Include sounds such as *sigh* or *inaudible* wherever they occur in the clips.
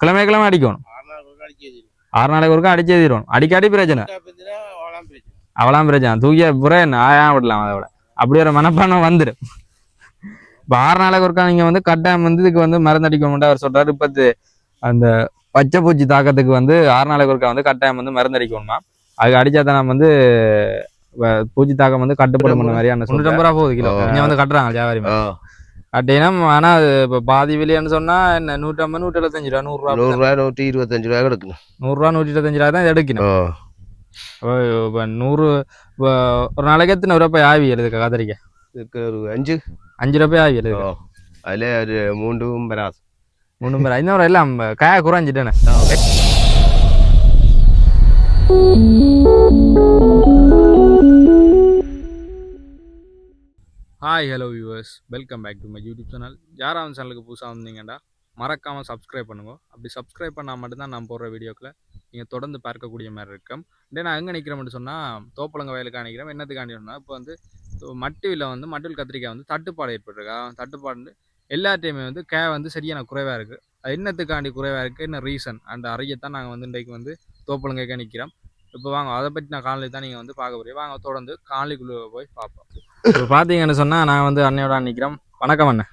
கிழமை கிழமை அடிக்கணும். ஆறு நாளைக்கு ஒருக்கா அடிச்சு எழுதிடணும் அடிக்கடி பிரச்சனை. அவளாம் பிரச்சனை. தூக்கிய புற என்ன? ஆயா விடலாம் அதை விட. அப்படி ஒரு மனப்பான்மை வந்துடும் இப்போ ஆறு நாளைக்கு ஒருக்கா நீங்க வந்து கட்டாயம் வந்து இதுக்கு வந்து மருந்து அடிக்கணும்னு அவர் சொல்றாரு. இப்போ அந்த பச்சை பூச்சி தாக்கத்துக்கு வந்து ஆறு நாளைக்கு ஒருக்கா வந்து கட்டாயம் வந்து மருந்து அடிக்கணுமா? அதுக்கு அடிச்சா தான் நம்ம வந்து பூச்சி தாக்கம் வந்து கட்டுப்படும் பண்ண மாதிரியான தொண்ணூற்றம்பது ரூபா போகுது கிலோ. இங்க வந்து கட்டுறாங்க வியாபாரி கட்டினா ஆனா அது இப்போ பாதி விலைன்னு சொன்னா என்ன நூற்றம்பது நூற்றி எழுபத்தஞ்சு ரூபா நூறுரூவா நூறு ரூபாய் நூற்றி இருபத்தஞ்சு ரூபாய் எடுக்கணும். நூறுரூவா நூற்றி இருபத்தஞ்சு ரூபா தான் எடுக்கணும். இப்போ நூறு இப்போ ஒரு நாளைக்கு எத்தனை ரூபாய் ஆவி எழுதுக்க கத்திரிக்காய் இதுக்கு ஒரு அஞ்சு. அஞ்சு ரூபாய் ஆவி எழுது ஓ. அதில் ஒரு மூன்றும் வராது மூணு பேர் ஐநூறு எல்லாம் காய குறைஞ்சிட்டேனே. Hi hello viewers welcome back to my YouTube channel யாராவது சேனலுக்கு புதுசாக வந்தீங்கடா மறக்காமல் சப்ஸ்கிரைப் பண்ணுங்க. அப்படி சப்ஸ்கிரைப் பண்ணால் மட்டும்தான் நான் போடுற வீடியோக்களை நீங்கள் தொடர்ந்து பார்க்கக்கூடிய மாதிரி இருக்கும். டே நான் எங்கே நிற்கிறேன்னு சொன்னால் தோப்பலங்க வயலுக்கு நிற்கிறேன் என்னத்துக்காண்டி சொன்னால் இப்போ வந்து மட்டுவில் வந்து மட்டுவில் கத்திரிக்காய் வந்து தட்டுப்பாடு ஏற்பட்டிருக்கா. தட்டுப்பாடு எல்லாத்தையுமே வந்து கே வந்து சரியான குறைவாக இருக்குது அது என்னத்துக்காண்டி குறைவாக இருக்குது என்ன ரீசன் அந்த அறையத்தான் நாங்கள் வந்து இன்றைக்கு வந்து தோப்பலங்கைக்க நிற்கிறோம் இப்போ வாங்க அதை பற்றி நான் காணொலி தான் நீங்கள் வந்து பார்க்க போறீங்க. வாங்க தொடர்ந்து காணொலிக்குள்ளே போய் பார்ப்போம். *laughs* இப்போ பார்த்தீங்கன்னு சொன்னால் நான் வந்து அன்னையோட நிற்கிறோம் வணக்கம் அண்ணன்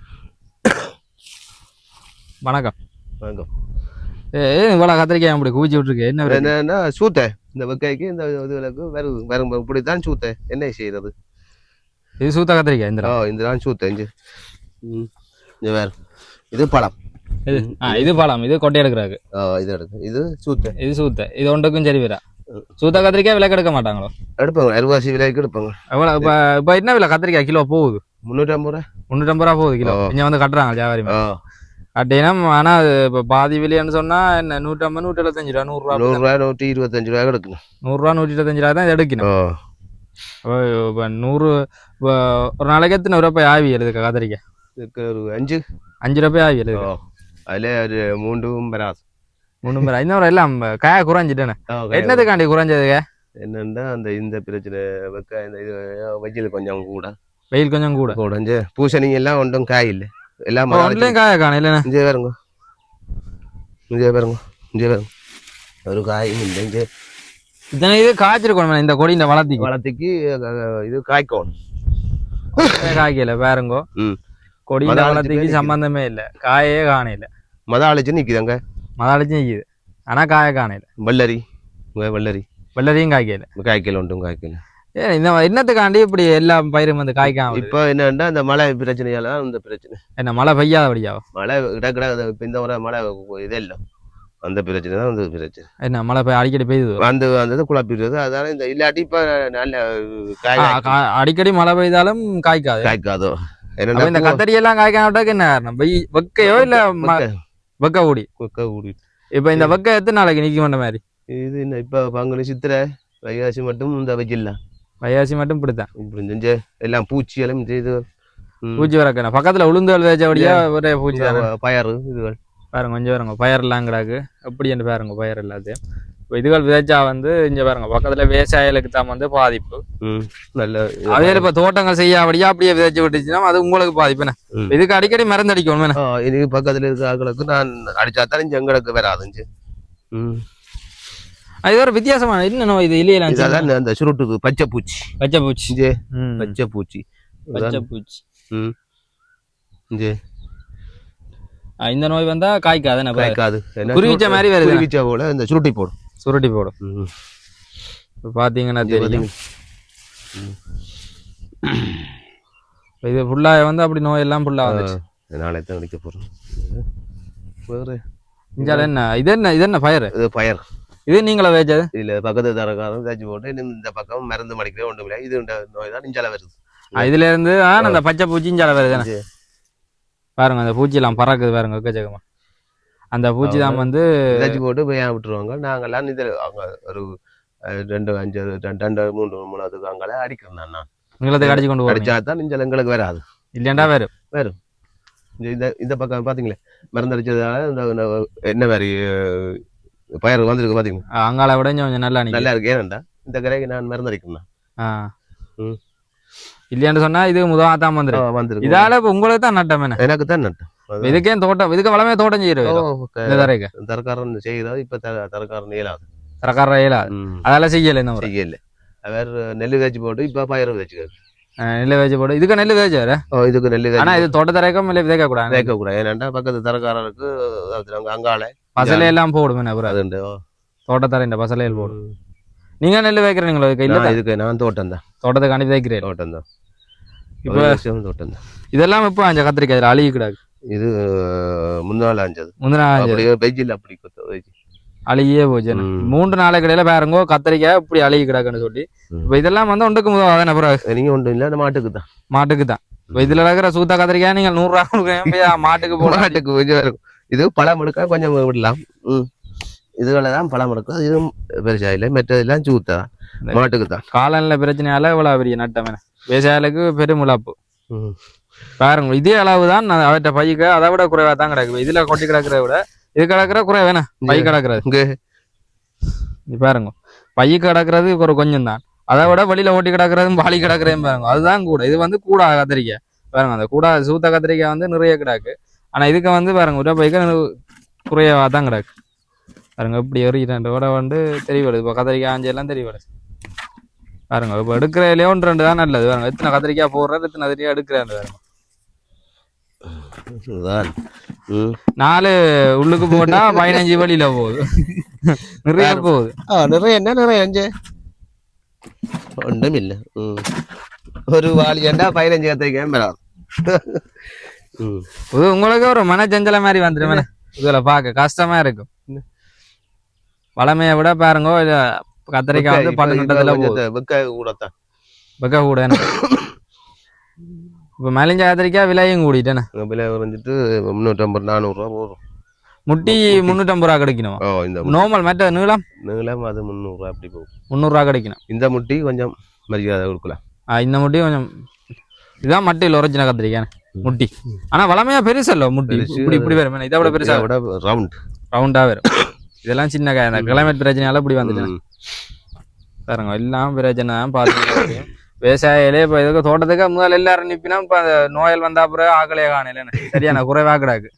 *coughs* வணக்கம். வாங்க ஏ இவ்வளோ கத்திரிக்காய் அப்படி குவிச்சு விட்ருக்கு என்ன? என்னன்னா சூத்தை. இந்த வெக்கைக்கு இந்த இதுகளுக்கு வருது வரும் இப்படித்தான் சூத்தை. என்ன செய்யறது? இது சூத்த கத்திரிக்காய் இந்த ஓ இந்த தான் சூத்தை இஞ்சி. ம் இது வேறு. இது பழம். இது ஆ இது பழம். இது கொட்டை எடுக்கிறாரு ஓ இது எடுக்கு. இது சூத்தை. இது சூத்த. இது ஒன்றுக்கும் சரி வரா சூத்த கத்திரிக்காய் விலை கெடுக்க மாட்டாங்களோ? எடுப்பாங்க. அருவாசி விலைக்கு எடுப்பாங்க. எவ்வளோ இப்போ இப்போ என்ன விலை? கத்திரிக்காய் கிலோ போகுது. முந்நூற்றம்பது ரூபா. முந்நூற்றம்பது ரூபா போகுது கிலோ. இங்கே வந்து கட்டுறாங்க வியாபாரி அப்படின்னா ஆனால் இப்போ பாதி விலைன்னு சொன்னால் என்ன நூற்றம்பது நூற்றி எழுபத்தஞ்சு ரூபா நூறுரூவா நூறுரூவா நூற்றி இருபத்தஞ்சு ரூபாய் எடுக்கணும் நூறுரூவா நூற்றி இருபத்தஞ்சு ரூபா தான் எடுக்கணும். இப்போ நூறு இப்போ ஒரு நாளைக்கு எத்தனை ரூபாய் ஆவி எழுதுக்க கத்திரிக்காய்? அஞ்சு. அஞ்சு ரூபாய் ஆவி எழுது ஓ அதில் ஒரு மூன்றும் வராது மூணு பேர் ஐநூறு எல்லாம் காய குறைஞ்சிட்டேனே. ஓ, என்னதுக்காண்டி குறைஞ்சதுங்க? என்னன்னா அந்த இந்த பிரச்சனை வெக்க இந்த இது வெயில் கொஞ்சம் கூட. வெயில் கொஞ்சம் கூட. கூடஞ்சு பூசணி எல்லாம் ஒன்றும் காய் இல்லை. எல்லாம் ஒன்றுலையும் காய காணும் இல்லைண்ணே? இங்கே பாருங்க. இங்கே பாருங்க இங்கே பாருங்க. ஒரு காயும் இல்லை இங்கே. இத்தனை இது காய்ச்சிருக்கணும் இந்த கொடி இந்த வளர்த்திக்கு வளத்துக்கு அஹ், இது காய்க்கணும் காய்க்கல பாருங்கோ. கொடி இந்த வளர்த்திக்கு சம்பந்தமே இல்லை. காயே காணையில மத அழைச்சு நிற்குதாங்க. மதாளிச்சும் நிற்கிது ஆனால் காய காணையில வள்ளரி வள்ளரி வெள்ளதையும் காய்க்கல காய்க்கல ஒன்றும் காய்க்கல ஏ இந்த என்னத்துக்காண்டி இப்படி எல்லா பயிரும் வந்து காய்க்காம? இப்போ என்னன்னா இந்த மழை பிரச்சனையால இந்த பிரச்சனை என்ன மழை பெய்யாதபடியாவோ மழை கிடக்கிட இப்போ இந்த முறை மழை இது இல்லை அந்த பிரச்சனை தான் இந்த பிரச்சனை என்ன மழை அடிக்கடி பெய்யுது வந்து வந்தது குழப்பிடுறது அதனால இந்த இல்லாட்டி இப்போ நல்ல அடிக்கடி மழை பெய்தாலும் காய்க்காது காய்க்காதோ அப்ப இந்த என்னன்னா கத்தரி எல்லாம் காய்க்காம விட்டாக்கு என்ன வெக்கையோ இல்ல வெக்க ஊடி. கொக்க ஊடி. இப்ப இந்த வெக்க எத்தனை நாளைக்கு நிக்க மாட்ட மாதிரி? இது என்ன இப்போ பங்குனி சித்திரை வைகாசி மட்டும் இந்த வெயில்ல வையாசி மட்டும் பிடித்தான் இப்படி செஞ்சு எல்லாம் பூச்சி எல்லாம் செய்து பூச்சி வரக்கணும். பக்கத்துல உளுந்து வேச்சபடியா ஒரே பூச்சி பயறு இதுகள் பாருங்க கொஞ்சம் பாருங்க பயிர் எல்லாம் கிடாக்கு. எப்படி என்று பாருங்க பயிர் எல்லாத்தையும் இப்போ இதுகள் விதைச்சா வந்து இங்க பாருங்க பக்கத்துல விவசாயிகளுக்கு தான் வந்து பாதிப்பு. நல்ல அதே இப்ப தோட்டங்கள் செய்யாபடியா அப்படியே விதைச்சு விட்டுச்சுன்னா அது உங்களுக்கு பாதிப்பு என்ன? ம். இதுக்கு அடிக்கடி மருந்து அடிக்கணும் இது பக்கத்துல இருக்க ஆட்களுக்கு நான் அடிச்சா தான் எங்களுக்கு வராதுஞ்சு அது ஒரு வித்தியாசமான என்ன நோய் இது? இல்லையெல்லாம் இதான் அந்த சுருட்டுக்கு பச்சை பூச்சி பச்சை பூச்சி. பச்சை பூச்சி பச்சை பூச்சி ம் இந்த நோய் வந்தா காய்க்காது என்ன. காய்க்காது. குருவிச்ச மாதிரி வருது குருவிச்ச போல இந்த சுருட்டி போடும். சுருட்டி போடும். இப்போ பார்த்தீங்கன்னா தெரியும். இது ஃபுல்லாக வந்து அப்படி நோய் எல்லாம் ஃபுல்லாக வந்துச்சு நாளை தான் அடிக்க போறோம். வேறு. இஞ்சால என்ன? இது என்ன? இது என்ன பயிர் இது பயர் இது நீங்களா வேச்சது? இதுல பக்கத்து தரக்காரம் தேய்ச்சி போட்டு இந்த பக்கம் மருந்து மடிக்கவே ஒன்றும் இல்லை. இது நோய் தான் நெஞ்சால வருது. இதுல இருந்து அந்த பச்சை பூச்சி இஞ்சால வருது பாருங்க அந்த பூச்சி எல்லாம் பறக்குது பாருங்க எக்கச்சக்கமா அந்த பூச்சி தான் வந்து தேய்ச்சி போட்டு போய் விட்டுருவாங்க? நாங்கெல்லாம் இதில் அவங்க ஒரு ரெண்டு அஞ்சு ரெண்டு ரெண்டு மூன்று மூணாவதுக்கு அங்கே அடிக்கிறேன் நான். நீங்களத்தை கடிச்சு கொண்டு அடிச்சா தான் நெஞ்சல் எங்களுக்கு வராது. இல்லையாண்டா வரும். இந்த இந்த இந்த பக்கம் பாத்தீங்களே மருந்து அடிச்சதால இந்த என்ன மாதிரி பயிர் வந்திருக்கு பாத்தீங்களா. ஆ, அங்கால விட கொஞ்சம் நல்லா நல்லா இருக்கு. ஏனண்டா? இந்த கரைக்கு நான் மருந்து அடிக்கணும் ஆ. ம். இல்லையாண்டு சொன்னா இது முதலாம் தான் வந்திருக்கு. இதால உங்களுக்கு தான் நட்டம் என்ன? எனக்கு தான் நட்டு அதான். இதுக்கே தோட்டம் இதுக்கு வளமே தோட்டம் செய்யறது இந்த தரைக்கு தரக்காரன் செய்கிறது இப்ப தரக்காரன் இயலாது தரக்கார இயலாது. அதெல்லாம் செய்யல முறை செய்யல அவர் நெல்லு காய்ச்சி போட்டு இப்ப பயிர் வச்சுக்காரு அஹ் நெல்லு வேச்சு போடு இதுக்கு நெல்லு வேச்சு வேற ஓ இதுக்கு நெல்லு ஆனா இது தோட்ட தரைக்கும் இல்லை விதைக்க கூடாது வைக்க கூடாது ஏன்னாண்டா பக்கத்து தரக்காரருக்கு அதாவது அங்க அங்கால பசலை எல்லாம் போடும் என்ன அப்புறம் அதுண்டு ஓ. தோட்டத்தரை இந்த பசலையில் போடும் நீங்க நெல்லு வைக்கிறீங்களா இதுக்கு இல்ல இதுக்கு நான் தோட்டம் தான் தோட்டத்துக்கு அனுப்பி வைக்கிறேன் தோட்டம் தான் இப்ப தோட்டம் தான் இதெல்லாம் இப்போ அஞ்சு கத்திரிக்காய் அழுகி கிடாது இது முன்னாள் அஞ்சது முந்தின அப்படியே வெஜ்ஜில் அப்படி வெஜ் அழுகியே போச்சு. மூன்று நாளைக்கு இடையில பாருங்கோ கத்திரிக்காய் இப்படி அழுகி கிடக்குன்னு சொல்லி. இப்போ இதெல்லாம் வந்து ஒன்றுக்கு முதல் அப்புறம் நீங்க ஒன்றும் இல்லை மாட்டுக்கு தான். மாட்டுக்கு தான். இதுல இருக்கிற சூத்த கத்திரிக்காய் நீங்கள் நூறுரூவா போய் மாட்டுக்கு போட மாட்டுக்கு கொஞ்சம் இருக்கும். இது பழம் எடுக்க கொஞ்சம் விடலாம். இதுகளை தான் பழம் எடுக்கும். இதுவும் பெருசா இல்லை. மற்றதெல்லாம் சூத்தா. மாட்டுக்கு தான். காலநிலை பிரச்சனையால இவ்வளோ பெரிய நட்டம் விவசாயிகளுக்கு பெரும் இழப்பு. பாருங்க இதே அளவு தான் அவற்றை பைக்கு அதை விட குறைவா தான் கிடக்கு இதுல கொட்டி கிடக்கிறத விட இது கிடக்கிற குறை வேணாம் பை கிடக்குறது. பாருங்க பை கிடக்குறது ஒரு கொஞ்சம் தான். அதை விட வெளியில ஓட்டி கிடக்குறதும் பாலி கிடக்குறதும் பாருங்க அதுதான் கூட. இது வந்து கூட கத்திரிக்காய். பாருங்க அந்த கூட சூத்த கத்திரிக்காய் வந்து நிறைய கிடக்கு. ஆனா இதுக்கு வந்து பாருங்க ஒரு பைக்கு குறையவா தான் கிடக்கு. பாருங்க இப்படி எறிகிட்ட வந்து தெரிய வருது இப்போ கத்திரிக்காய் ஆஞ்சி எல்லாம் தெரிய வருது பாருங்க இப்போ எடுக்கிறதுலேயே ஒன்று ரெண்டு தான் நல்லது. பாருங்க எத்தனை கத்திரிக்காய் போடுறது எத்தனை கத்திரிக்காய் எடுக்கிறேன் பாருங்க. நாலு உள்ளுக்கு போட்டா பதினஞ்சு வழியில போகுது. நிறைய போகுது. நிறைய என்ன நிறைய அஞ்சு? ஒன்றும் இல்லை. ஒரு வாலி ஏண்டா பதினஞ்சு கத்திரிக்காய் உங்களுக்கு ஒரு மனச்சஞ்சல மாதிரி வந்துருமே. இதுல பாக்க கஷ்டமா இருக்கும். வளமையை விட பாருங்க கத்திரிக்காய் வந்து பன்னெண்டு வெக்க கூடத்தான் வெக்க கூட இப்ப மலிஞ்ச கத்திரிக்காய் விலையும் கூடிட்டேன்னு விலை குறைஞ்சிட்டு முந்நூற்றம்பது நானூறுரூவா போதும் முட்டி முந்நூற்றம்பது ரூபா கிடைக்கணும்? ஓ இந்த நார்மல் மற்ற நீளம்? நீளம் அது முந்நூறுரூவா அப்படி போகும். முந்நூறுரூவா கிடைக்கணும். இந்த முட்டி கொஞ்சம் மரியாதை கொடுக்கலாம். ஆ, இந்த முட்டி கொஞ்சம் இதுதான் மட்டியில் ஒரிஜினல் கத்திரிக்காய். முட்டி. ஆனா வளமையா பெருசல்ல முட்டி. பெருசு. இப்படி இப்படி வரும். இதை விட பெருசா விட ரவுண்ட் ரவுண்டா வரும். இதெல்லாம் சின்ன காய் அந்த கிளைமேட் பிரச்சனையால இப்படி வந்துட்டு. பாருங்க எல்லாம் பிரச்சனை பார்த்து விவசாயிகளே இப்போ இதுக்கு தோட்டத்துக்கு முதல்ல எல்லாரும் நிப்பினா இப்போ அந்த நோயல் வந்தா பிறகு ஆக்களையே காணல. சரியான குறைவா கிடாக்கு.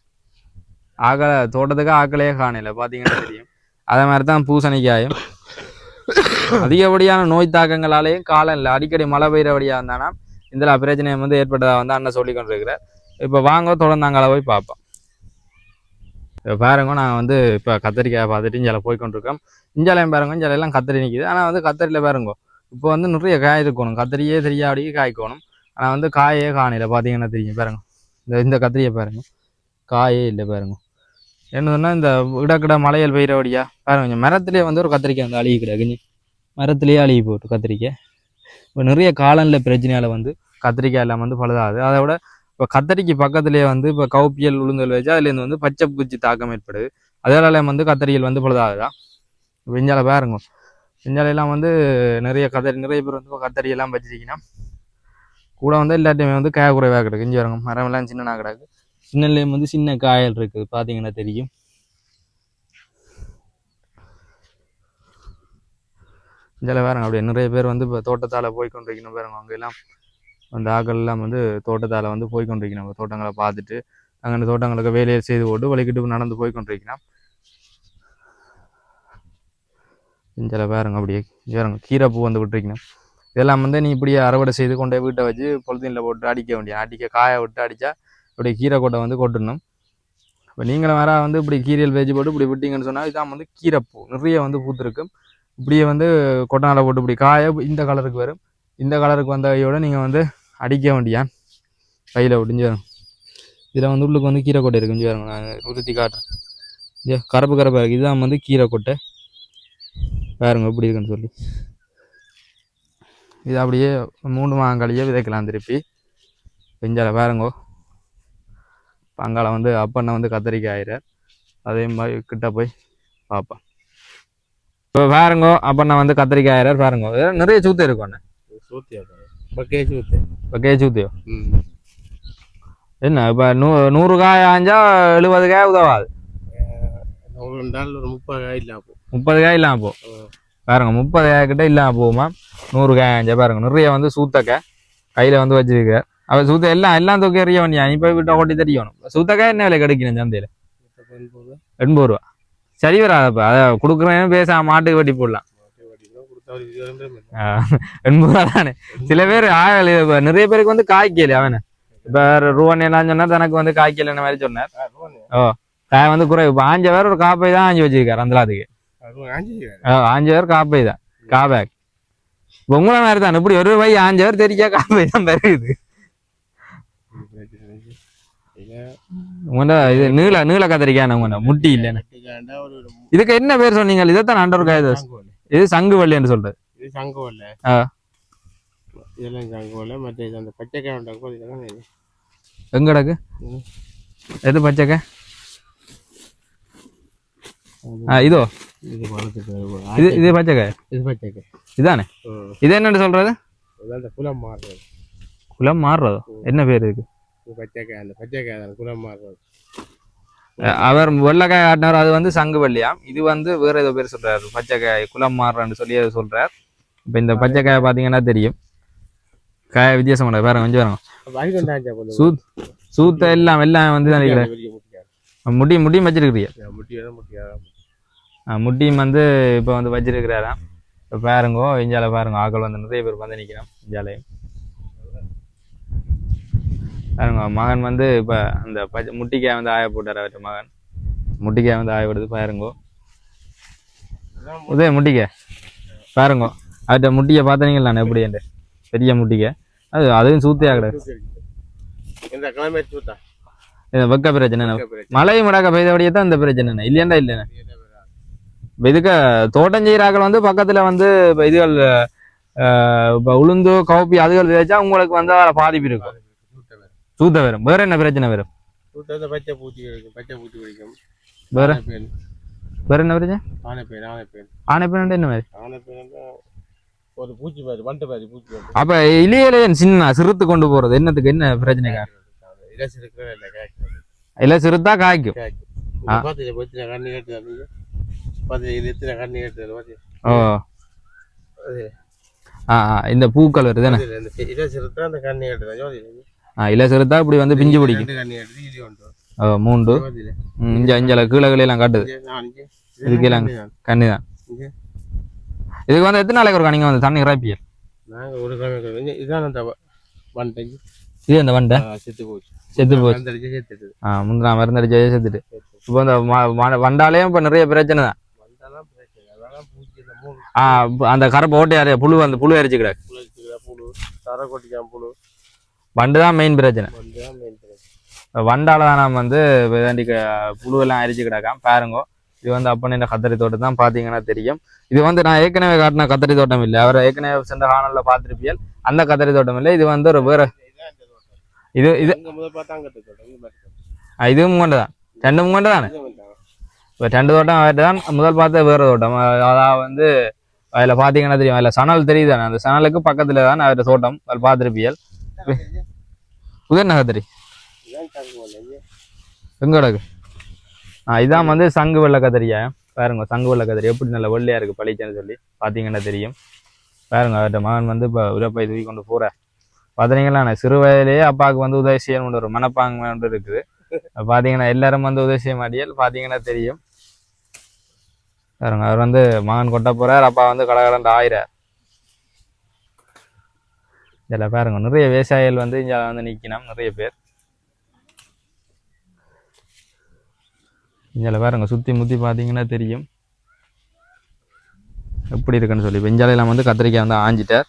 ஆக்கலை தோட்டத்துக்கு ஆக்களையே காணல பார்த்தீங்கன்னா தெரியும். அதே மாதிரி தான் பூசணிக்காயும். அதிகப்படியான நோய் தாக்கங்களாலேயும் காலம் இல்லை. அடிக்கடி மழை பெய்கிறபடியாக இருந்தானா இதில் பிரச்சனை வந்து ஏற்பட்டதா வந்து அண்ணன் சொல்லி கொண்டிருக்கிறார். இப்போ வாங்க தொடர்ந்து அங்கே போய் பார்ப்போம். இப்போ பாருங்க நாங்கள் வந்து இப்போ கத்திரிக்காய் பார்த்துட்டு இஞ்சால போய் கொண்டிருக்கோம். இஞ்சாலையும் பாருங்க இஞ்சால எல்லாம் கத்திரி நிற்கிது ஆனால் வந்து கத்திரியில் பாருங்க இப்போ வந்து நிறைய காய் இருக்கணும் கத்திரியே தெரியாடியே காய்க்கணும் ஆனால் வந்து காயே காணையில் பார்த்தீங்கன்னா தெரியும். பாருங்க. இந்த இந்த கத்திரியை பாருங்க. காயே இல்லை பாருங்க. என்ன சொன்னால் இந்த இடக்கிட மலையல் பெய்கிறபடியா பாருங்க கொஞ்சம் மரத்துலேயே வந்து ஒரு கத்திரிக்காய் வந்து அழுகி கிடக்குங்க மரத்துலேயே அழுகி போட்டு கத்திரிக்காய். இப்போ நிறைய காலநிலை பிரச்சனையால் வந்து கத்திரிக்காய் எல்லாம் வந்து பழுதாகுது. அதை விட இப்போ கத்திரிக்கு பக்கத்துலேயே வந்து இப்போ கவுப்பியல் உளுந்தல் வச்சு அதுலேருந்து வந்து பச்சை பூச்சி தாக்கம் ஏற்படுது. அதனால வந்து கத்திரிகள் வந்து பழுதாகுதா? விஞ்சால பாருங்க. இந்தியாவிலாம் வந்து நிறைய கத்தரி நிறைய பேர் வந்து இப்போ எல்லாம் வச்சிருக்கீங்கன்னா கூட வந்து எல்லாத்தையுமே வந்து காய குறைவாக கிடக்கு. இஞ்சி வரங்க மரம் எல்லாம் சின்னனாக கிடக்கு. சின்னலேயும் வந்து சின்ன காயல் இருக்குது பார்த்தீங்கன்னா தெரியும். இதில் வேறங்க அப்படியே நிறைய பேர் வந்து இப்போ தோட்டத்தால் போய் கொண்டிருக்கணும் பாருங்க. அங்கெல்லாம் அந்த ஆக்கள்லாம் வந்து தோட்டத்தால் வந்து போய் கொண்டிருக்கணும் தோட்டங்களை பார்த்துட்டு அங்கே அந்த தோட்டங்களுக்கு வேலையை செய்து போட்டு வலிக்கிட்டு நடந்து போய் கொண்டிருக்கணும் இதில் பாருங்க அப்படியே பாருங்க கீரை பூ வந்து விட்டுருக்கீங்க. இதெல்லாம் வந்து நீ இப்படியே அறுவடை செய்து கொண்டு போய் வீட்டை வச்சு பொலித்தீனில் போட்டு அடிக்க வேண்டிய அடிக்க காய விட்டு அடித்தா இப்படி கீரை கொட்டை வந்து கொட்டணும். இப்போ நீங்களும் வேற வந்து இப்படி கீரையில் வேஜி போட்டு இப்படி விட்டீங்கன்னு சொன்னால் இதான் வந்து கீரைப்பூ நிறைய வந்து பூத்துருக்கும் இப்படியே வந்து கொட்டனால போட்டு இப்படி காய இந்த கலருக்கு வரும். இந்த கலருக்கு வந்த நீங்கள் வந்து அடிக்க வேண்டிய? கையில் விட்டு வரும். இதில் வந்து உள்ளுக்கு வந்து கீரை கொட்டை இருக்குன்னு பாருங்க நான் உறுத்தி காட்டுறேன். கரப்பு கருப்பு இருக்குது இதுதான் வந்து கீரை கொட்டை. பாருங்க எப்படி இருக்குன்னு சொல்லி. இது அப்படியே மூணு மாங்காளியே விதைக்கலாம் திருப்பி. பெஞ்சால பாருங்கோ. பங்காள வந்து அப்பண்ணை வந்து கத்தரிக்காய் ஆயிரார் அதே மாதிரி கிட்ட போய் பார்ப்பேன் இப்போ பாருங்கோ அப்பண்ணா வந்து கத்திரிக்காய் ஆயிரார் பாருங்கோ. நிறைய சூத்து இருக்கும் அண்ணே. பக்கே சூத்து. இப்போ கே சூத்தியோ என்ன இப்போ நூ நூறு காய் ஆஞ்சா எழுபது காய் உதவாது? ஒரு முப்பது காய் போகும். முப்பது காய் இல்லாம போ. பாருங்க முப்பது காய் கிட்ட இல்லாம போகுமா நூறு காய் ஆஞ்சா பாருங்க. நிறைய வந்து சூத்தக்காய் கையில வந்து வச்சிருக்க அவ சூத்த எல்லாம் எல்லாம் தூக்கி எறிய வேண்டியா நீ போய் விட்டு ஓட்டி தெரியணும் சூத்தக்காய் என்ன விலை கிடைக்கணும் சந்தையில? எண்பது ரூபா. சரி வராதப்ப. அதை கொடுக்குறேன்னு பேசாம மாட்டுக்கு வெட்டி போடலாம். எண்பது ரூபா தானே. சில பேர் இப்ப நிறைய பேருக்கு வந்து காய்க்கல அவன. இப்ப ரூவன் எல்லாம் சொன்னா தனக்கு வந்து காய்க்கல மாதிரி சொன்னார்? காய் வந்து குறை இப்ப ஆஞ்ச பேர் ஒரு காப்பை தான் ஆஞ்சி வச்சிருக்காரு அந்த அதுக்கு ஆஞ்ச பேர். காப்பை தான். காபேக் உங்கள மாதிரி தான். இப்படி ஒரு ரூபாய் பேர் தெரியா காப்பை தான் பெருகுது. உங்களோட இது நீள நீள கத்திரிக்காய் உங்களோட முட்டி இல்லைன்னு இதுக்கு என்ன பேர் சொன்னீங்க? இதைத்தான் ஆண்டவர் காய் இது சங்கு வள்ளி என்று சொல்றது. இது சங்கோல்ல ஆ. இதெல்லாம் சங்கோல்ல மற்ற இது அந்த பச்சைக்காய் உண்டாக்கும் இதெல்லாம். எங்க கிடக்கு. எது பச்சைக்க ஆ இதோ. இது வளர்த்துட்டு இது இது பச்சைக்காய் இது பச்சைக்காய் இதானே. இது என்னன்னு சொல்றது? குலம் மாறுறது. குலம் மாறுறதோ? என்ன பேர் இதுக்கு இது பச்சைக்காய் அந்த பச்சைக்காய் தான் குலம் மாறுறது. அவர் வெள்ளைக்காய் ஆட்டினார் அது வந்து சங்கு வள்ளியாம் இது வந்து வேற ஏதோ பேர் சொல்றாரு பச்சைக்காய் குலம் மாறுறன்னு சொல்லி அதை சொல்றார். இப்போ இந்த பச்சைக்காயை பார்த்தீங்கன்னா தெரியும். காய வித்தியாசம் பண்ண பாருங்க கொஞ்சம் பாருங்க. சூத் சூத்த எல்லாம் எல்லாம் வந்து முட்டி முட்டியும் வச்சிருக்கிறீங்க. முட்டியும் வந்து இப்போ வந்து வச்சிருக்கிறாராம் இப்போ பாருங்கோ இஞ்சால பாருங்க ஆக்கள் வந்து நிறைய பேர் வந்து நிற்கிறான் இஞ்சாலையும் பாருங்க மகன் வந்து இப்போ அந்த பச்சை முட்டிக்காய் வந்து ஆய போட்டார் அவர்கிட்ட மகன். முட்டிக்காய் வந்து ஆய போடுது பாருங்கோ. உதய முட்டிக்காய். பாருங்கோ அவர்கிட்ட முட்டியை பார்த்தீங்களா நான் எப்படி என்று பெரிய முட்டிக்காய். அது அதுவும் சூத்தே ஆகிடாது வெக்க பிரச்சனை மழை முடக்க பெய்தபடியே தான் இந்த பிரச்சனை இல்லையாண்டா இல்லைண்ணே இதுக்கு தோட்டம் செய்கிறாக்கள் வந்து பக்கத்தில் வந்து இப்போ இதுகள் இப்போ உளுந்து கவுப்பி அதுகள் விதைச்சா உங்களுக்கு வந்து அதில் பாதிப்பு இருக்கும். சூத்த வரும் வேற என்ன பிரச்சனை வரும் பச்சை பூச்சி பச்சை பூச்சி பிடிக்கும். வேற? வேற என்ன பிரச்சனை? ஆனை பேன் ஆனை பேன். ஆனை பின்னாடி என்ன மாதிரி? ஆனை பேன் ஒரு பூச்சி மாதிரி வண்டு மாதிரி பூச்சி அப்போ இலையில சின்ன சிறுத்து கொண்டு போறது என்னத்துக்கு என்ன கேட்கறது இல்லை சிறுத்தா காய்க்கும். இந்த கட்டுது ஜோதி ஆ இல்லை சிறுத்தா இப்படி வந்து பிஞ்சு பிடிக்கும். ரெண்டு கண்ணி கட்டுது இது ஒன்று. ஓ, மூண்டு ஜோதியில. ம், இஞ்ச இஞ்சல கீழே கீழெல்லாம் காட்டுது. இங்க நான் இங்க இதுக்கு எல்லாம் கண்ணி தான். இதுக்கு வந்து எத்தனை நாளைக்கு ஒரு நீங்க வந்து தண்ணி இறப்பியல் நாங்க ஒரு கிழமை இதுதான் அந்த வண்டைக்கு இது அந்த வண்டை? செத்து போச்சு. செத்து போச்சு. ஆ முந்தினா மருந்தடிச்சு செத்துட்டு. இப்போ இந்த வண்டாலேயும் இப்போ நிறைய பிரச்சனை தான் வந்தாலும் பிரச்சனை அதெல்லாம் பூச்சி அந்த கரை ஓட்டையாரு புழு அந்த புழு அரிச்சு கிடக்கு. புழு தர கொட்டிக்காம புழு. வண்டு தான் மெயின் பிரச்சனை. வண்டால தான் நம்ம வந்து வேண்டி புழுவெல்லாம் அரிச்சு கிடக்காம பாருங்க. இது வந்து அப்பனின் கத்தரி தோட்டம் தான் பார்த்தீங்கன்னா தெரியும். இது வந்து நான் ஏற்கனவே காட்டின கத்தரி தோட்டம் இல்லை. அவர் ஏற்கனவே சென்ற காணொலியில் பார்த்துருப்பியல் அந்த கத்தரி தோட்டம் இல்லை. இது வந்து ஒரு வேற இது இது இதுவும் கொண்டு தான் ரெண்டும் கொண்டு தானே. இப்போ ரெண்டு தோட்டம் அவர்கிட்ட தான் முதல் பார்த்த வேற தோட்டம். அதாவது வந்து அதில் பார்த்தீங்கன்னா தெரியும். அதில் சணல் தெரியுதானே? அந்த சணலுக்கு பக்கத்தில் தான் அவர்கிட்ட தோட்டம். அதில் பார்த்துருப்பியல் புதன் நகத்திரி இதுதான் ஆ இதான் வந்து சங்கு வெள்ளை கத்திரியா பாருங்க சங்கு வெள்ளை கத்திரி எப்படி நல்ல வெள்ளையா இருக்கு பழிச்சேன்னு சொல்லி பார்த்தீங்கன்னா தெரியும். பாருங்க அவர்கிட்ட மகன் வந்து இப்போ உரப்பை தூக்கி கொண்டு போற. பார்த்தீங்களா நான் சிறு வயதிலேயே அப்பாவுக்கு வந்து உதவி செய்யணும்னு ஒரு மனப்பாங்க ஒன்று இருக்குது. பார்த்தீங்கன்னா எல்லாரும் வந்து உதவி செய்ய மாட்டியல் பார்த்தீங்கன்னா தெரியும். பாருங்க அவர் வந்து மகன் கொட்ட போகிறார் அப்பா வந்து கடகடந்து ஆயிறார். இதில் பாருங்க நிறைய விவசாயிகள் வந்து இங்கே வந்து நிற்கணும் நிறைய பேர். இதில் பாருங்க சுற்றி முற்றி பார்த்தீங்கன்னா தெரியும். எப்படி இருக்குன்னு சொல்லி பெஞ்சாலையெல்லாம் வந்து கத்திரிக்காய் வந்து ஆஞ்சிட்டார்.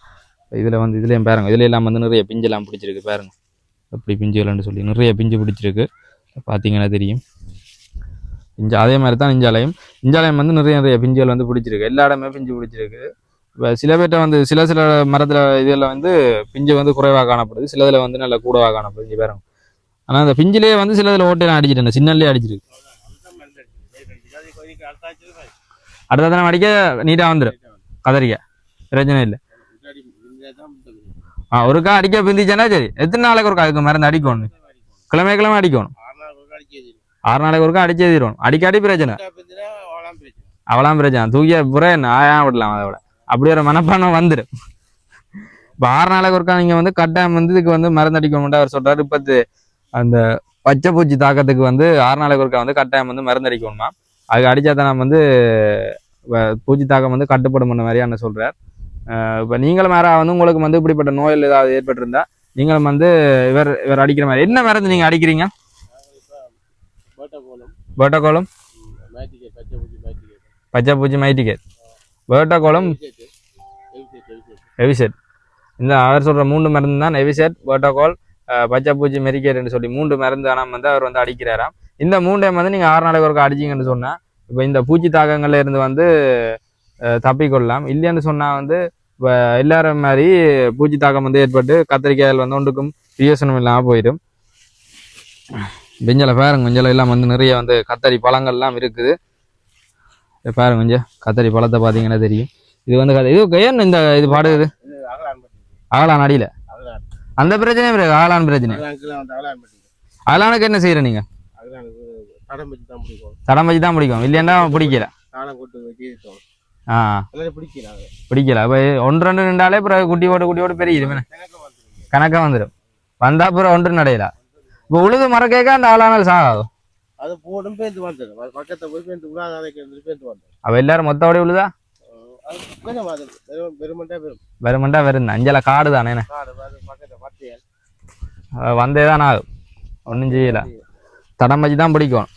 இதில் வந்து இதுலேயும் பாருங்க இதுல எல்லாம் வந்து நிறைய பிஞ்செல்லாம் பிடிச்சிருக்கு பாருங்க. எப்படி பிஞ்சுகள்னு சொல்லி நிறைய பிஞ்சு பிடிச்சிருக்கு. பார்த்தீங்கன்னா தெரியும். இஞ்சா அதே மாதிரி தான் இஞ்சாலயம். இஞ்சாலயம் வந்து நிறைய நிறைய பிஞ்சுகள் வந்து பிடிச்சிருக்கு. எல்லா இடமே பிஞ்சு பிடிச்சிருக்கு. இப்போ சில பேர்ட்ட வந்து சில சில மரத்தில் இதில் வந்து பிஞ்சு வந்து குறைவாக காணப்படுது. சிலதில் வந்து நல்ல கூடவாக காணப்படுது. இங்க பாருங்க. ஆனால் அந்த பிஞ்சிலேயே வந்து சிலதில் ஓட்டையெல்லாம் அடிச்சிட்டேன் சின்னல்லே அடிச்சிருக்கு. அடுத்த தினம் அடிக்க? நீட்டாக வந்துடும் கதறிக்க. பிரச்சனை இல்லை. ஆ ஒருக்கா அடிக்க பிந்திச்சேன்னா சரி. எத்தனை நாளைக்கு ஒருக்கா? அதுக்கு மருந்து அடிக்கணும் கிழமை கிழமை அடிக்கணும். ஆறு நாளைக்கு ஒருக்கா அடிச்சே தீரணும் அடிக்காடி பிரச்சனை அவளாம் பிரச்சனை தூக்கிய புற என்ன ஆயா விடலாம் அதை விட அப்படி ஒரு மனப்பான்மை வந்துடும் இப்போ ஆறு நாளைக்கு ஒருக்கா நீங்கள் வந்து கட்டாயம் வந்து இதுக்கு வந்து மருந்தடிக்கணும்னு அவர் சொல்றாரு இப்போ அந்த பச்சை பூச்சி தாக்கத்துக்கு வந்து ஆறு நாளைக்கு ஒருக்கா வந்து கட்டாயம் வந்து மருந்தடிக்கணுமா அதுக்கு அடிச்சா தான் நம்ம வந்து பூச்சி தாக்கம் வந்து கட்டுப்படும் பண்ண மாதிரி என்ன சொல்றார் இப்போ நீங்களும் வேற வந்து உங்களுக்கு வந்து இப்படிப்பட்ட நோயில் ஏதாவது ஏற்பட்டிருந்தா நீங்களும் வந்து இவர் இவர் அடிக்கிற மாதிரி என்ன மருந்து நீங்கள் அடிக்கிறீங்க கோலம் வேட்டக்கோளம் பச்சை பூச்சி மைட்டிகேட் வேட்டக்கோளம் எவிசெட் இந்த அவர் சொல்கிற மூன்று மருந்து தான் எவிசெட் வேட்டோகால் பச்சை பூச்சி மெரிக்கேட்னு சொல்லி மூன்று மருந்து ஆனால் வந்து அவர் வந்து அடிக்கிறாராம் இந்த மூண்டையும் வந்து நீங்கள் ஆறு நாளைக்கு ஒருக்க அடிச்சிங்கன்னு சொன்னால் இப்போ இந்த பூச்சி தாக்கங்கள்ல இருந்து வந்து தப்பிக்கொள்ளலாம் இல்லைன்னு சொன்னால் வந்து இப்போ எல்லாரும் மாதிரி பூச்சி தாக்கம் வந்து ஏற்பட்டு கத்திரிக்காயில் வந்து ஒன்றுக்கும் பிரியோசனம் இல்லாமல் போயிடும் பெஞ்சல பாருங்க கொஞ்சம் எல்லாம் வந்து நிறைய வந்து கத்தரி பழங்கள்லாம் இருக்குது. பாருங்க கொஞ்சம் கத்தரி பழத்தை பார்த்தீங்கன்னா தெரியும்? இது வந்து கத- இது ஏன் இந்த இது பாடுது அகலான் அடியில? அந்த பிரச்சனையும் இருக்கு அகலான் பிரச்சனை. அகலானுக்கு என்ன செய்யற நீங்க? தடம் வச்சு தான் பிடிக்கும். இல்லையாண்டா பிடிக்கல. ஆ. பிடிக்கல அப்ப ஒன்று ரெண்டு நின்றாலே அப்புறம் குட்டி ஓட்டு குட்டி ஓட்டு பெரிய எனக்கு வந்துருங்க கணக்கா வந்துடும் வந்தா அப்புறம் ஒன்று நடையல. இப்போ உழுது மரக்கேக்க அந்த அகலானால் சாகாது அது போடும் பேருந்து வந்துடும் அது பக்கத்தை போய் விழா நாளைக்கு இருந்து பேருந்து வந்துடும் அவ எல்லாரும் உழுதா? அது அது வெறும் வெறுமட்டே வெறும். வெறுமண்டா வெறும். அஞ்சல காடு தானே அது வந்தே தான் ஆகும். ஒன்றும் செய்யல. தடம் வச்சு தான் பிடிக்கும்.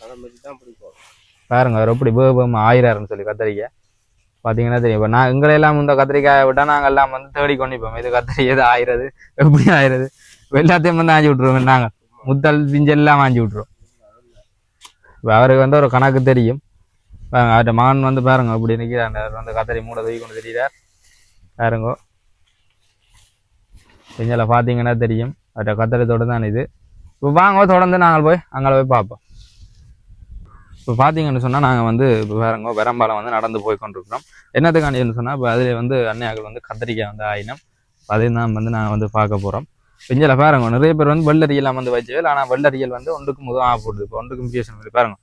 பாருங்க அவர் எப்படி பேபம் ஆயிராருன்னு சொல்லி கத்திரிக்காய் பார்த்தீங்கன்னா தெரியும். இப்போ நான் எங்களை எல்லாம் இந்த கத்திரிக்காயை விட்டா நாங்கள் எல்லாம் வந்து தேடி கொண்டிப்போம் இது கத்திரி எது ஆயிரது எப்படி ஆயிரது எல்லாத்தையும் வந்து ஆஞ்சி விட்ருவோம் நாங்கள் முத்தல் பிஞ்செல்லாம் வாங்கி விட்ருவோம் இப்போ அவருக்கு வந்து ஒரு கணக்கு தெரியும். அவர்கிட்ட மகன் வந்து பாருங்க அப்படி நிற்கிறாங்க அவர் வந்து கத்திரி மூட தூக்கி கொண்டு தெரியுறார். பாருங்க. பிஞ்சலை பார்த்தீங்கன்னா தெரியும். அவர்கிட்ட கத்தரி தோட்டம் இது. இப்போ வாங்க தொடர்ந்து நாங்கள் போய் அங்கே போய் பார்ப்போம். இப்போ பார்த்தீங்கன்னு சொன்னால் நாங்கள் வந்து இப்போ வேறங்க பெரம்பாலம் வந்து நடந்து போய் கொண்டிருக்கிறோம். என்னத்துக்காண்டின்னு சொன்னால் இப்போ அதில் வந்து அன்னையாக்கள் வந்து கத்திரிக்காய் வந்து ஆயினம். அதையும் தான் வந்து நாங்கள் வந்து பார்க்க போகிறோம் பிஞ்சில் பாருங்க. நிறைய பேர் வந்து வெள்ளரியெல்லாம் வந்து வச்சுவேல் ஆனால் வெள்ளரியல் வந்து ஒன்றுக்கு முதல் ஆக போடுது. இப்போ ஒன்றுக்கு முக்கியம் பாருங்க.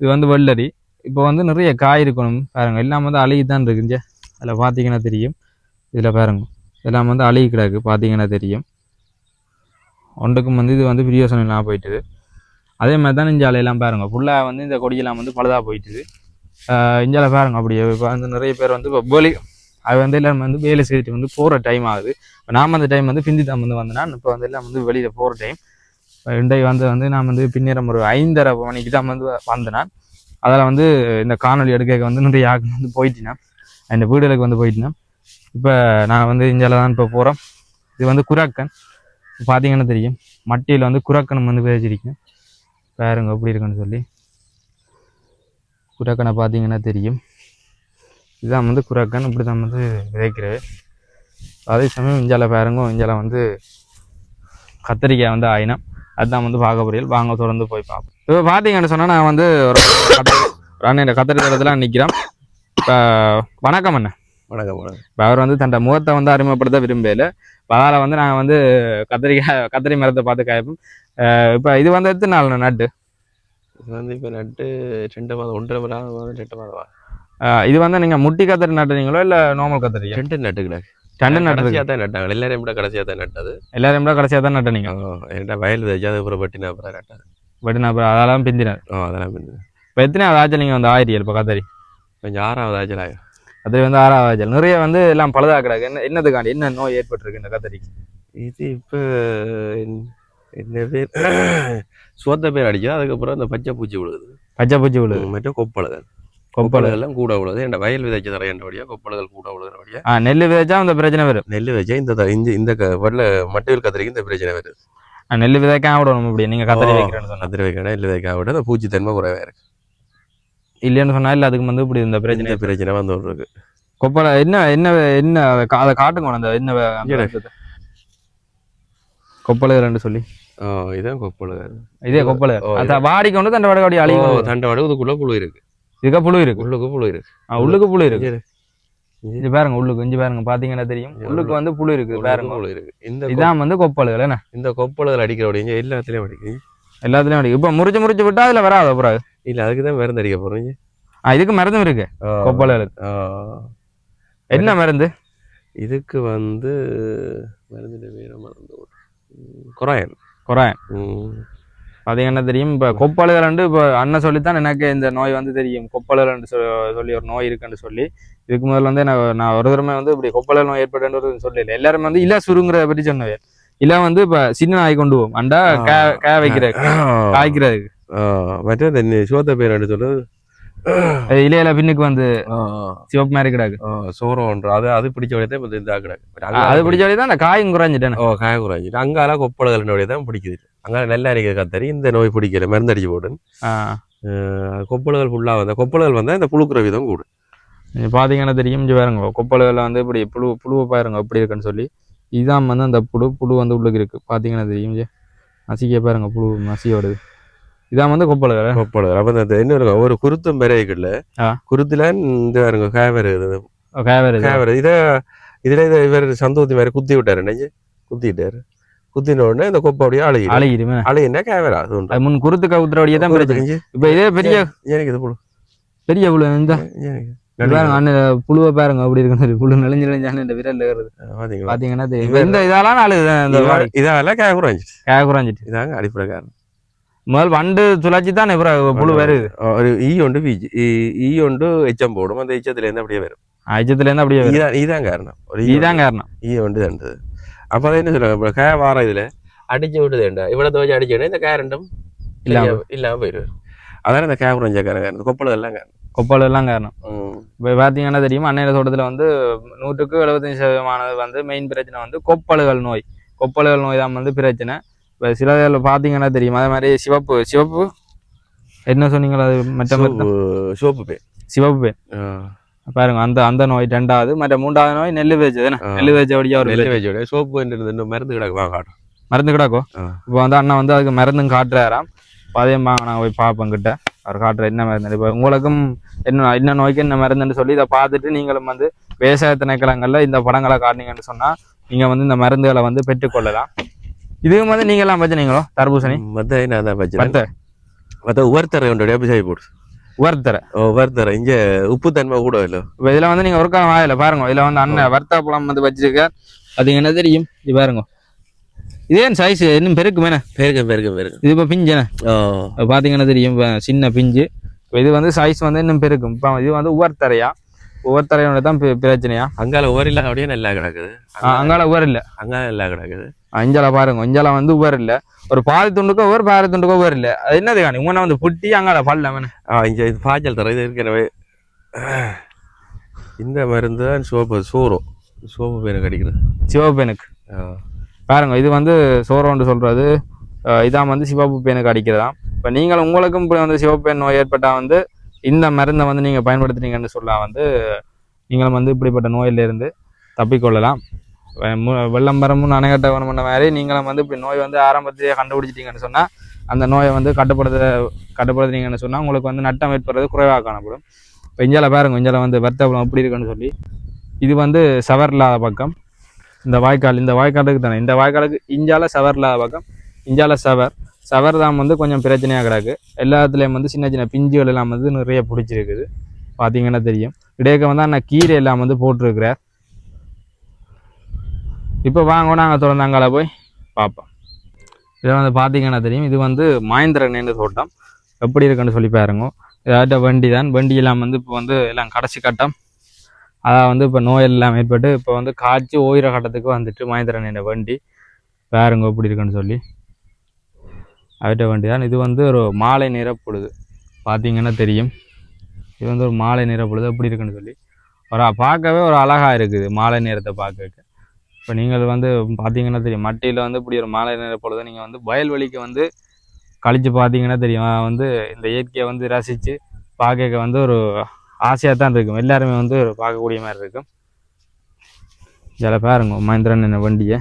இது வந்து வெள்ளரி. இப்போ வந்து நிறைய காய் இருக்கணும். பாருங்க. எல்லாம் வந்து அழுகி தான் இருக்குங்க அதில் பார்த்தீங்கன்னா தெரியும். இதில் பாருங்க. எல்லாம் வந்து அழுகி கிடக்கு. பார்த்தீங்கன்னா தெரியும். ஒன்றுக்கும் வந்து இது வந்து பிரியோசனம் இல்லாமல் போயிட்டுது. அதே மாதிரி தான் இஞ்சாலையெல்லாம் பாருங்க. ஃபுல்லாக வந்து இந்த கொடியெல்லாம் வந்து பழுதாக போயிட்டுது. இஞ்சால பாருங்க. அப்படியே இப்போ வந்து நிறைய பேர் வந்து இப்போ வேலி அது வந்து எல்லாம் வந்து வேலை செய்துட்டு வந்து போகிற டைம் ஆகுது. இப்போ நாம் அந்த டைம் வந்து பிந்தி தான் வந்து வந்தேன்னா இப்போ வந்து எல்லாம் வந்து வெளியில் போகிற டைம் இன்றைக்கு வந்து வந்து நான் வந்து பின்னேறம் ஒரு ஐந்தரை மணிக்கு தான் வந்து வந்தேன்னா அதில் வந்து இந்த காணொலி எடுக்க வந்து நிறைய யாருக்கு வந்து போயிட்டினா இந்த வீடுகளுக்கு வந்து போயிட்டினா இப்போ நான் வந்து இஞ்சால தான் இப்போ போகிறோம் இது வந்து குராக்கன். பார்த்தீங்கன்னா தெரியும். மட்டியில் வந்து குராக்கன் வந்து பேசிருக்கேன் பாருங்க எப்படி இருக்குன்னு சொல்லி. குராக்கனை பார்த்தீங்கன்னா தெரியும். இதுதான் வந்து குராக்கன் இப்படி தான் வந்து விதைக்கிறது. அதே சமயம் இஞ்சால பாருங்க இஞ்சால வந்து கத்திரிக்காய் வந்து ஆயினம். அதுதான் வந்து பார்க்க புரியல். வாங்க தொடர்ந்து போய் பார்ப்போம். இப்போ பார்த்தீங்கன்னு சொன்னால் நான் வந்து ஒரு அண்ணன் கத்திரி தோட்டத்தில் நிற்கிறோம் இப்போ வணக்கம் அண்ணன் வணக்கம் வணக்கம். இப்போ அவர் வந்து தன்னோட முகத்தை வந்து அறிமுகப்படுத்த விரும்பல. அதனால் வந்து நாங்கள் வந்து கத்திரிக்காய் கத்திரி மரத்தை பார்த்து காய்ப்போம். இப்போ இது வந்து எத்தனை நாள் நட்டு? இது வந்து இப்போ நட்டு ரெண்டு மாதம் ஒன்றரை மாதம் ரெண்டு மாதம் இது வந்து நீங்கள் முட்டி கத்திரி நட்டுறீங்களோ இல்லை நார்மல் கத்திரியா ரெண்டு நட்டுக்கிட ரெண்டு நட்டு தான் நட்டாங்க. எல்லாரையும் விட கடைசியாக தான் நட்டது. எல்லாரும் கூட கடைசியாக தான் நட்டுனீங்க? என்கிட்ட வயல் வச்சு அது அப்புறம் அப்புறம் நட்டாது. பட் நான் அப்புறம் அதெல்லாம் பிந்தினேன் ஓ அதெல்லாம் பின்ன இப்போ எத்தனை ஆச்சு நீங்கள் வந்து ஆயிரம் இப்போ கத்திரி கொஞ்சம் ஆறாவது ஆச்சல் ஆகும் கத்திரி வந்து ஆறாவது ஆச்சல். நிறைய வந்து எல்லாம் பழுதாக கிடக்கு. என்ன என்னதுக்காண்டி? என்ன நோய் ஏற்பட்டிருக்கு இந்த கத்திரிக்கு இது இப்போ என்ன பேர் சோத்த பேர் அடிச்சா அதுக்கப்புறம் அந்த பச்சை பூச்சி விழுகுது. பச்சை பூச்சி விழுது மட்டும் கொப்பளை கொப்பளகள்லாம் கூட விழுது என் வயல் விதைச்ச தரையண்டபடியா கொப்பளகள் கூட விழுகிறபடியா ஆ நெல் விதைச்சா அந்த பிரச்சனை வரும். நெல் வச்சா இந்த இந்த இந்த வெள்ள மட்டையில் கத்திரிக்கு இந்த பிரச்சனை வருது நெல் விதைக்காம விடணும் அப்படி நீங்கள் கத்திரி. வைக்கிறேன்னு சொன்னா. கத்திரி வைக்கணும் நெல் வைக்க விட அந்த பூச்சி தன்மை குறைவா இருக்கு. இல்லைன்னு சொன்னா இல்லை அதுக்கு வந்து இப்படி இந்த பிரச்சனை பிரச்சனை வந்து இருக்கு. கொப்பளை என்ன என்ன என்ன அதை காட்டுங்க அந்த என்ன வே- அந்த இங்கடா. விஷயத்தை. கொப்பளை ரெண்டு சொல்லி. இதான் கொப்பளகள் இதே கொப்பளை ஓ, அந்த வாடி கொண்டு தண்டை வடை அப்படி அழிவு ஓ தண்டை வட இதுக்குள்ள புழு இருக்கு. இதுக்க புழு இருக்கு. உள்ளுக்கு புழு இருக்கு. ஆ, உள்ளுக்கு புழு இருக்கு. இங்க பாருங்க உள்ளுக்கு இஞ்சி பாருங்க பாத்தீங்கன்னா தெரியும். இங்க உள்ளுக்கு வந்து புழு இருக்கு பாருங்க. புழு இருக்கு. இந்த இதான் வந்து கொப்பளுகள் என்ன? இந்த கொப்பளகள் அடிக்கிறபடிங்க எல்லாத்துலயும் அடிக்கு எல்லாத்துலயும் அடி இப்ப முறிச்சு முறிச்சு விட்டா அதுல வராது அப்புறம் இல்ல அதுக்கு தான் மருந்து அடிக்க போறீங்க ஆ, இதுக்கு மருந்தும் இருக்கு கொப்பளுகளுக்கு என்ன மருந்து? இதுக்கு வந்து மருந்து வேற மருந்து குறையன் ம். அது என்ன தெரியும்? இப்போ கொப்பளுகள்ண்டு இப்போ அண்ணன் சொல்லித்தான் எனக்கு இந்த நோய் வந்து தெரியும். கொப்பளுகள்னு சொ சொல்லி ஒரு நோய் இருக்குன்னு சொல்லி. இதுக்கு முதல்ல வந்து நான் நான் ஒரு தடவை வந்து இப்படி கொப்பள நோய் ஏற்பட்டு சொல்லல. எல்லாருமே வந்து இலை சுருங்குறத பற்றி சொன்னது. இலை வந்து இப்போ சின்ன நாய் கொண்டு போவோம் அண்டா கே கே வைக்கிறது காய்க்கிறதுக்கு. மற்ற சோத்த பேர் சொல்றது இலையில பின்னுக்கு வந்து சிவப்பு மாதிரி கிடாக்கு. சோறோன்ற அது அது பிடிச்ச வழியே தான் இந்த கிடக்கு அது பிடிச்ச வழி தான் அந்த காயும் குறைஞ்சிட்டேன் ஓ காய குறைஞ்சிட்டு. அங்கால கொப்பளகளினுடைய தான் பிடிக்குது. அங்கால நெல் அரிக்கிற கத்தரி இந்த நோய் பிடிக்கல மருந்து அடிச்சு போடு கொப்பளகள் ஃபுல்லாக வந்தால் கொப்பளகள் வந்தால் இந்த புழுக்குற விதம் கூடும். பாத்தீங்கன்னா தெரியும் இங்க பாருங்க. கொப்பளுகளில் வந்து இப்படி புழு புழுவை பாருங்க எப்படி இருக்குன்னு சொல்லி. இதான் வந்து அந்த புழு புழு வந்து உள்ளுக்கு இருக்கு. பாத்தீங்கன்னா தெரியும் நசிக்க பாருங்க புழு நசியோடுது இதான் வந்து கொப்பளுகள் கொப்பளகள் அப்போ இந்த என்ன இருக்கும்? ஒரு குருத்தம் பெறைக்குள்ள ஆ. குருத்துல இந்த வருது கேவரு காய வருது இதை. இதில் இதை இவர் சந்தோத்தி மாதிரி குத்தி விட்டாரு. நினைஞ்சு குத்திட்டாரு. குத்தின உடனே இந்த கொப்பை அப்படியே அழுகி அழகிருமே அழுகினா காய வராது அது முன் குருத்து கவுத்துறபடியே தான் பிரச்சனை. இப்ப இதே பெரிய எனக்கு இது புழு. பெரிய புழு இந்த. அண்ணன் புழுவை பாருங்க அப்படி சொல்லி புழு நெளிஞ்சு இந்த விரல்ல ஏறுது. பாத்தீங்களா? பாத்தீங்கன்னா இந்த இதெல்லாம் அழுகுது இந்த வாடி. இதெல்லாம் காய குறைஞ்சிட்டு கேக குறைஞ்சிட்டு. இதாங்க அடிப்படை காரணம். முதல் வண்டு துளைச்சி தான் இப்புறம் புழு வருது ஒரு ஈ உண்டு பீஜ் ஈ உண்டு எச்சம் போடும் அந்த எச்சத்துல இருந்து அப்படியே வரும் அஜத்துல இருந்து அப்படியே இதான் காரணம் ஒரு ஈ இதுதான் காரணம் ஈ உண்டு தண்டது அப்போ என்ன சொல்லுவாங்க இப்போ காய வாரம் இதுல அடிச்சு விட்டுதேண்டா இவ்வளோ துவச்சி அடிச்சோடனே இந்த காய ரெண்டும் இல்லாம இல்லாம இல்லாம போயிடுவார் அதான இந்த காய குறைஞ்ச காரணம் கொப்பளம் எல்லாம் காரணம் கொப்பளம் எல்லாம் காரணம். இப்போ பார்த்தீங்கன்னா தெரியும் அன்னையில தோட்டத்தில் வந்து நூற்றுக்கு எழுபத்தஞ்சு சதவீதமானது வந்து மெயின் பிரச்சனை வந்து கொப்பளுகள் நோய் கொப்பளுகள் நோய் தான் வந்து பிரச்சனை இப்போ சில பார்த்தீங்கன்னா தெரியும்? அதே மாதிரி சிவப்பு சிவப்பு? என்ன சொன்னீங்களா அது மற்ற சோப்பு பேர் சிவப்பு பேன் பாருங்க அந்த அந்த நோய் ரெண்டாவது மற்ற மூன்றாவது நோய் நெல் வேச்சு தானே. நெல் வேச்ச வழியாக ஒரு நெல் வச்சோட சோப்பு மருந்து கிடக்கு காட்டும் மருந்து கிடாக்கோ? ஆ. இப்போ வந்து அண்ணா வந்து அதுக்கு மருந்தும் காட்டுறாராம். அதையும் வாங்க நான் போய் பார்ப்பேன் கிட்ட அவர் காட்டுற என்ன மருந்து. இப்போ உங்களுக்கும் என்ன என்ன நோய்க்கு என்ன மருந்துன்னு சொல்லி இதை பார்த்துட்டு நீங்களும் வந்து விவசாய திணைக்களங்களில் இந்த படங்களை காட்டினீங்கன்னு சொன்னால் நீங்கள் வந்து இந்த மருந்துகளை வந்து பெற்றுக்கொள்ளலாம். இதுவும் வந்து நீங்களாம் வச்சுனீங்களோ தர்பூசணி? மத்த நான் தான் வச்சேன் வத்த மத்த உவர்த்தரை உண்டோட எப்படி போடு. வர்த்தரை உவர்த்தரை இங்க உப்பு தன்மை கூட இல்லை. இதில் வந்து நீங்கள் ஒரு காலம் வாயில பாருங்க. இதில் வந்து அண்ணன் வர்த்தக பழம் வந்து வச்சிருக்க அது என்ன தெரியும்? இது பாருங்க. இதே சைஸ் இன்னும் பெருக்குமேனே பேருக்க பேருக்க பேருக்க இது இப்போ இப்போ பார்த்தீங்கன்னா தெரியும் சின்ன பிஞ்சு. இது வந்து சைஸ் வந்து இன்னும் பெருக்கும். இப்போ இது வந்து உவர்த்தரையா உவர்த்தரையோட தான் பி- பிரச்சனையா? அங்கால உவரில் அப்படியே நல்லா கிடக்குது. அங்கால உவர் இல்லை அங்கால நல்லா கிடக்குது. அஞ்சால பாருங்க அஞ்சால வந்து உவர் இல்லை ஒரு பால் துண்டுக்கோ ஒரு பால் துண்டுக்கோ உவர் இல்லை அது என்னது காணி? உன்னை வந்து புட்டி அங்கால பல்ல வேணும் ஆ இங்க இது பாய்ச்சல் தர இது ஏற்கனவே இந்த மருந்து தான் சோப்பு சோறு. சோப்பு பேர் கடிக்கிறது சிவப்பேனுக்கு பாருங்க இது வந்து சோரோண்டு சொல்றது. அஹ், இதான் வந்து சிவப்பு பேனுக்கு அடிக்கிறதாம். இப்போ நீங்கள் உங்களுக்கும் இப்படி வந்து சிவப்பேன் நோய் ஏற்பட்டால் வந்து இந்த மருந்தை வந்து நீங்கள் பயன்படுத்துனீங்கன்னு சொன்னால் வந்து நீங்களும் வந்து இப்படிப்பட்ட நோயிலிருந்து தப்பிக்கொள்ளலாம். வெள்ளம்பரமும் வெள்ளம் அணைகட்ட வேணும்ன மாதிரி நீங்களும் வந்து இப்படி நோய் வந்து ஆரம்பத்திலேயே கண்டுபிடிச்சிட்டீங்கன்னு சொன்னால் அந்த நோயை வந்து கட்டுப்படுத்த கட்டுப்படுத்துனீங்கன்னு சொன்னால் உங்களுக்கு வந்து நட்டம் ஏற்படுறது குறைவாக காணப்படும். இப்போ இஞ்சால பாருங்க இஞ்சால வந்து வர்த்தகம் எப்படி இருக்குன்னு சொல்லி. இது வந்து சவர் இல்லாத பக்கம். இந்த வாய்க்கால் இந்த வாய்க்காலுக்கு தானே இந்த வாய்க்காலுக்கு இஞ்சால சவர் இல்லாத பக்கம். இஞ்சால சவர் சவர் வந்து கொஞ்சம் பிரச்சனையாக கிடக்கு. எல்லாத்துலேயும் வந்து சின்ன சின்ன பிஞ்சுகள் எல்லாம் வந்து நிறைய பிடிச்சிருக்குது. பார்த்தீங்கன்னா தெரியும். இடையக்க வந்து அண்ணா கீரை எல்லாம் வந்து போட்டிருக்கிறார். இப்போ வாங்க நாங்கள் தொடர்ந்து அங்கால போய் பார்ப்போம் இதை வந்து பார்த்தீங்கன்னா தெரியும். இது வந்து மகேந்திரன் தோட்டம். எப்படி இருக்குன்னு சொல்லி பாருங்க. இதாட்ட வண்டி தான். வண்டி எல்லாம் வந்து இப்போ வந்து எல்லாம் கடைசி கட்டம். அதான் வந்து இப்போ நோய் எல்லாம் ஏற்பட்டு இப்போ வந்து காய்ச்சி ஓயிர கட்டத்துக்கு வந்துட்டு மகேந்திரன் என்ற வண்டி. பாருங்க எப்படி இருக்குன்னு சொல்லி. அவிட்ட வண்டி தான் இது வந்து ஒரு மாலை நிற பொழுது. பார்த்தீங்கன்னா தெரியும். இது வந்து ஒரு மாலை நிற பொழுது. எப்படி இருக்குன்னு சொல்லி. ஒரு பார்க்கவே ஒரு அழகாக இருக்குது மாலை நேரத்தை பார்க்க இப்போ நீங்கள் வந்து பார்த்தீங்கன்னா தெரியும். மட்டியில் வந்து இப்படி ஒரு மாலை நிற பொழுது நீங்கள் வந்து வயல்வெளிக்கு வந்து கழித்து பார்த்தீங்கன்னா தெரியும். வந்து இந்த இயற்கையை வந்து ரசித்து பார்க்க வந்து ஒரு ஆசையாக தான் இருக்கும். எல்லாருமே வந்து பார்க்கக்கூடிய மாதிரி இருக்கும். இதில் பாருங்க மகேந்திரன் என்ன வண்டியை.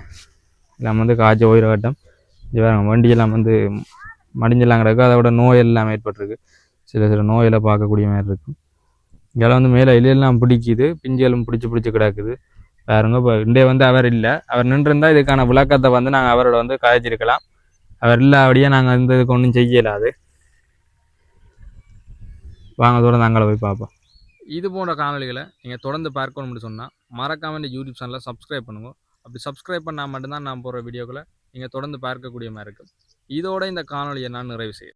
எல்லாம் வந்து காய்ச்சி உயிரகட்டம் இது வண்டியெல்லாம் வந்து மடிஞ்செல்லாம் கிடக்கு அதோட நோய் எல்லாம் ஏற்பட்டிருக்கு. சில சில நோயெல்லாம் பார்க்கக்கூடிய மாதிரி இருக்கும். இதெல்லாம் வந்து மேலே இலையெல்லாம் பிடிக்குது பிஞ்சலும் பிடிச்சி பிடிச்சி கிடக்குது. பாருங்க இப்போ இண்டே வந்து அவர் இல்லை. அவர் நின்றுருந்தா இதுக்கான விளக்கத்தை வந்து நாங்கள் அவரோட வந்து காய்ச்சிருக்கலாம். அவர் இல்லை அப்படியே நாங்கள் இந்த இதுக்கு ஒன்றும் செய்யலாது வாங்க தூரம் நாங்கள போய் பார்ப்போம். இது போன்ற காணொலிகளை நீங்கள் தொடர்ந்து பார்க்கணும்னு சொன்னால் மறக்காம இந்த யூடியூப் சேனலை சப்ஸ்கிரைப் பண்ணுங்க. அப்படி சப்ஸ்கிரைப் பண்ணால் மட்டும்தான் நான் போகிற வீடியோக்களை நீங்கள் தொடர்ந்து பார்க்கக்கூடிய மாதிரி இருக்கும். இதோட இந்த காணொலியை நான் நிறைவு செய்கிறேன்.